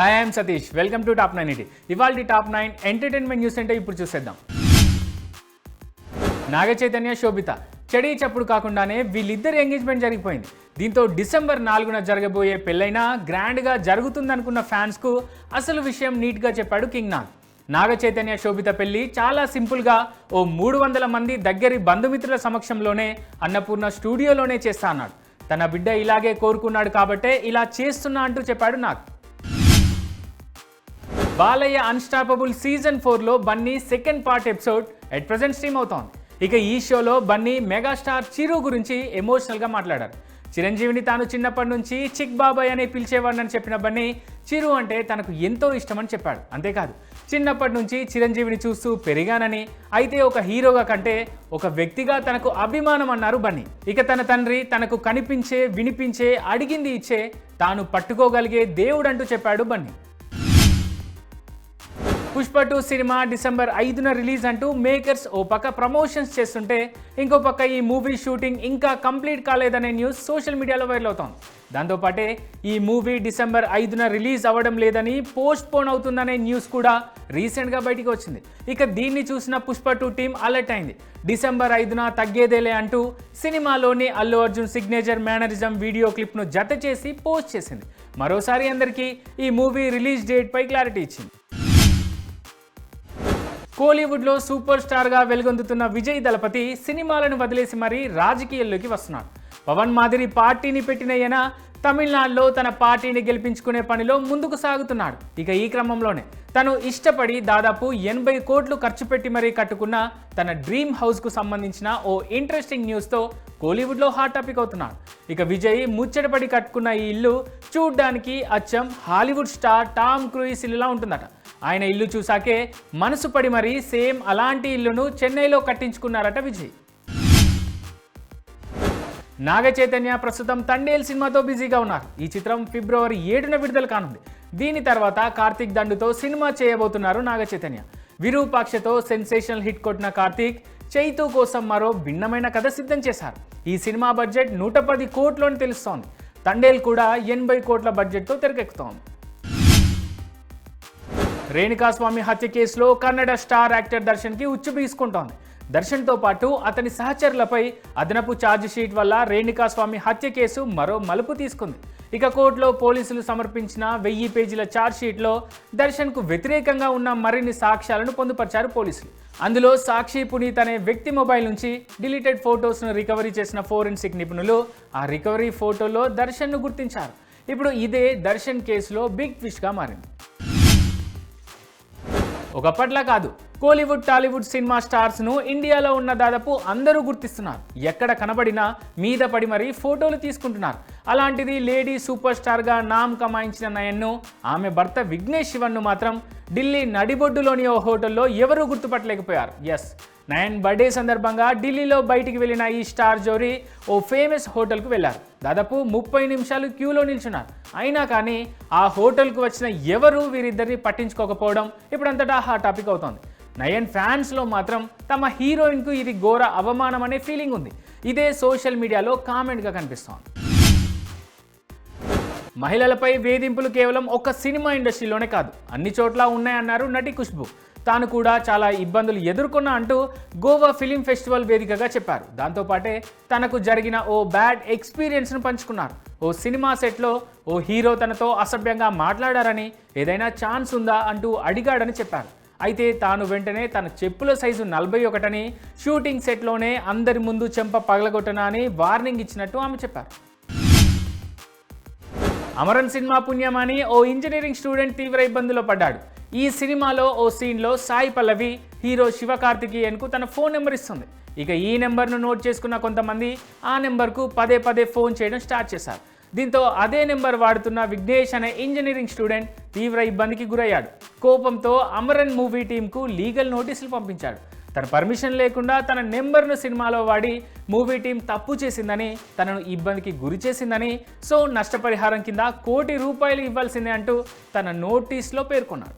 Hi I'm Satish welcome to top nine ET ఇవాళ top nine entertainment news అంటే ఇప్పుడు చూసేద్దాం. నాగ చైతన్య శోభిత. చెడి చప్పుడు కాకుండానే వీళ్ళిద్దరి ఎంగేజ్మెంట్ జరిగిపోయింది. దీంతో డిసెంబర్ నాలుగున జరగబోయే పెళ్ళైనా గ్రాండ్గా జరుగుతుందనుకున్న ఫ్యాన్స్కు అసలు విషయం నీట్గా చెప్పాడు కింగ్ నాగ్. నాగ చైతన్య శోభిత పెళ్ళి చాలా సింపుల్గా ఓ మూడు వందల మంది దగ్గరి బంధుమిత్రుల సమక్షంలోనే అన్నపూర్ణ స్టూడియోలోనే చేస్తా అన్నాడు. తన బిడ్డ ఇలాగే కోరుకున్నాడు కాబట్టే ఇలా చేస్తున్నా అంటూ చెప్పాడు నాగ్. బాలయ్య అన్స్టాపబుల్ సీజన్ ఫోర్లో Bunny second part episode at present stream అవుతోంది. ఇక ఈ షోలో బన్నీ మెగాస్టార్ చిరు గురించి ఎమోషనల్గా మాట్లాడారు. చిరంజీవిని తాను చిన్నప్పటి నుంచి చిక్ బాబాయ్ అని పిలిచేవాడినని చెప్పిన బన్నీ చిరు అంటే తనకు ఎంతో ఇష్టమని చెప్పాడు. అంతేకాదు చిన్నప్పటి నుంచి చిరంజీవిని చూస్తూ పెరిగానని అయితే ఒక హీరోగా కంటే ఒక వ్యక్తిగా తనకు అభిమానం అన్నారు బన్నీ. ఇక తన తండ్రి తనకు కనిపించే వినిపించే అడిగింది ఇచ్చే తాను పట్టుకోగలిగే దేవుడంటూ చెప్పాడు Bunny. Pushpa two cinema December ఐదున రిలీజ్ అంటూ మేకర్స్ ఓ పక్క ప్రమోషన్స్ చేస్తుంటే ఇంకో పక్క ఈ మూవీ షూటింగ్ ఇంకా కంప్లీట్ కాలేదనే న్యూస్ సోషల్ మీడియాలో వైరల్ అవుతోంది. దాంతోపాటే ఈ మూవీ డిసెంబర్ ఐదున రిలీజ్ అవ్వడం లేదని పోస్ట్ పోన్ అవుతుందనే న్యూస్ కూడా రీసెంట్గా బయటికి వచ్చింది. ఇక దీన్ని చూసిన పుష్ప టూ టీం అలర్ట్ అయింది. డిసెంబర్ ఐదున తగ్గేదేలే అంటూ సినిమాలోని Allu Arjun signature mannerism video క్లిప్ను జత చేసి పోస్ట్ చేసింది. మరోసారి అందరికీ ఈ మూవీ రిలీజ్ డేట్ పై క్లారిటీ ఇచ్చింది. కోలీవుడ్లో సూపర్ స్టార్గా వెలుగొందుతున్న విజయ్ దళపతి సినిమాలను వదిలేసి మరీ రాజకీయాల్లోకి వస్తున్నాడు. పవన్ మాదిరి పార్టీని పెట్టిన ఈయన తమిళనాడులో తన పార్టీని గెలిపించుకునే పనిలో ముందుకు సాగుతున్నాడు. ఇక ఈ క్రమంలోనే తను ఇష్టపడి దాదాపు ఎనభై కోట్లు ఖర్చు పెట్టి మరీ కట్టుకున్న తన డ్రీమ్ హౌస్కు సంబంధించిన ఓ ఇంట్రెస్టింగ్ న్యూస్తో కోలీవుడ్లో హాట్ టాపిక్ అవుతున్నాడు. ఇక విజయ్ ముచ్చటపడి కట్టుకున్న ఈ ఇల్లు చూడ్డానికి అచ్చం హాలీవుడ్ స్టార్ టామ్ క్రూయిస్ ఇల్లులా ఉంటుందట. ఆయన ఇల్లు చూసాకే మనసు పడి మరీ సేమ్ అలాంటి ఇల్లును చెన్నైలో కట్టించుకున్నారట విజయ్. నాగ చైతన్య ప్రస్తుతం తండేల్ సినిమాతో బిజీగా ఉన్నారు. ఈ చిత్రం ఫిబ్రవరి ఏడున విడుదల కానుంది. దీని తర్వాత కార్తీక్ దండుతో సినిమా చేయబోతున్నారు నాగ చైతన్య విరూపాక్షతో సెన్సేషనల్ హిట్ కొట్టిన కార్తీక్ చైతు కోసం మరో భిన్నమైన కథ సిద్ధం చేశారు. ఈ సినిమా బడ్జెట్ నూట పది కోట్లు అని తెలుస్తోంది. తండేల్ కూడా ఎనభై కోట్ల బడ్జెట్తో తెరకెక్కుతోంది. రేణుకాస్వామి హత్య కేసులో కన్నడ స్టార్ యాక్టర్ దర్శన్కి ఉచ్చు బీసుకుంటోంది. దర్శన్తో పాటు అతని సహచరులపై అదనపు ఛార్జ్ షీట్ వల్ల రేణుకాస్వామి హత్య కేసు మరో మలుపు తీసుకుంది. ఇక కోర్టులో పోలీసులు సమర్పించిన వెయ్యి పేజీల ఛార్జ్ షీట్లో దర్శన్కు వ్యతిరేకంగా ఉన్న మరిన్ని సాక్ష్యాలను పొందుపరిచారు పోలీసులు. అందులో సాక్షి పునీత్ అనే వ్యక్తి మొబైల్ నుంచి డిలీటెడ్ ఫోటోస్ను రికవరీ చేసిన ఫోరెన్సిక్ నిపుణులు ఆ రికవరీ ఫోటోలో దర్శన్ను గుర్తించారు. ఇప్పుడు ఇదే దర్శన్ కేసులో బిగ్ ఫిష్గా మారింది. ఒకప్పట్లా కాదు. కోలీవుడ్ టాలీవుడ్ సినిమా స్టార్స్ను ఇండియాలో ఉన్న దాదాపు అందరూ గుర్తిస్తున్నారు. ఎక్కడ కనబడినా మీద పడి మరీ ఫోటోలు తీసుకుంటున్నారు. అలాంటిది లేడీ సూపర్ స్టార్గా నామ్ కమాయించిన నయన్ను ఆమె భర్త విఘ్నేష్ శివన్ను మాత్రం ఢిల్లీ నడిబొడ్డులోని ఓ హోటల్లో ఎవరూ గుర్తుపట్టలేకపోయారు. ఎస్ నయన్ బర్త్డే సందర్భంగా ఢిల్లీలో బయటికి వెళ్ళిన ఈ స్టార్ జోరీ ఓ ఫేమస్ హోటల్కు వెళ్ళారు. దాదాపు ముప్పై నిమిషాలు క్యూలో నిల్చున్నారు. అయినా కానీ ఆ హోటల్కు వచ్చిన ఎవరు వీరిద్దరిని పట్టించుకోకపోవడం ఇప్పుడంతటా ఆ టాపిక్ అవుతోంది. నయన్ ఫ్యాన్స్లో మాత్రం తమ హీరోయిన్కు ఇది ఘోర అవమానం అనే ఫీలింగ్ ఉంది. ఇదే సోషల్ మీడియాలో కామెంట్గా కనిపిస్తోంది. మహిళలపై వేధింపులు కేవలం ఒక్క సినిమా ఇండస్ట్రీలోనే కాదు అన్ని చోట్ల ఉన్నాయన్నారు నటి ఖుష్బు. తాను కూడా చాలా ఇబ్బందులు ఎదుర్కొన్నా అంటూ గోవా ఫిలిం ఫెస్టివల్ వేదికగా చెప్పారు. దాంతోపాటే తనకు జరిగిన ఓ బ్యాడ్ ఎక్స్పీరియన్స్ను పంచుకున్నారు. ఓ సినిమా సెట్లో ఓ హీరో తనతో అసభ్యంగా మాట్లాడారని ఏదైనా ఛాన్స్ ఉందా అంటూ అడిగాడని చెప్పారు. అయితే తాను వెంటనే తన చెప్పుల సైజు నలభై ఒకటని షూటింగ్ సెట్లోనే అందరి ముందు చెంప పగలగొట్టనా అని వార్నింగ్ ఇచ్చినట్టు ఆమె చెప్పారు. అమరన్ సినిమా పుణ్యమని ఓ ఇంజనీరింగ్ స్టూడెంట్ తీవ్ర ఇబ్బందులో పడ్డాడు. ఈ సినిమాలో ఓ సీన్లో సాయి పల్లవి హీరో శివకార్తికేయన్కు తన ఫోన్ నెంబర్ ఇస్తుంది. ఇక ఈ నెంబర్ను నోట్ చేసుకున్న కొంతమంది ఆ నెంబర్కు పదే పదే ఫోన్ చేయడం స్టార్ట్ చేశారు. దీంతో అదే నెంబర్ వాడుతున్న విఘ్నేష్ అనే ఇంజనీరింగ్ స్టూడెంట్ తీవ్ర ఇబ్బందికి గురయ్యాడు. కోపంతో అమరన్ మూవీ టీంకు లీగల్ నోటీసులు పంపించాడు. తన పర్మిషన్ లేకుండా తన నెంబర్ను సినిమాలో వాడి మూవీ టీం తప్పు చేసిందని తనను ఇబ్బందికి గురి చేసిందని సో నష్టపరిహారం కింద కోటి రూపాయలు ఇవ్వాల్సిందే అంటూ తన నోటీస్లో పేర్కొన్నాడు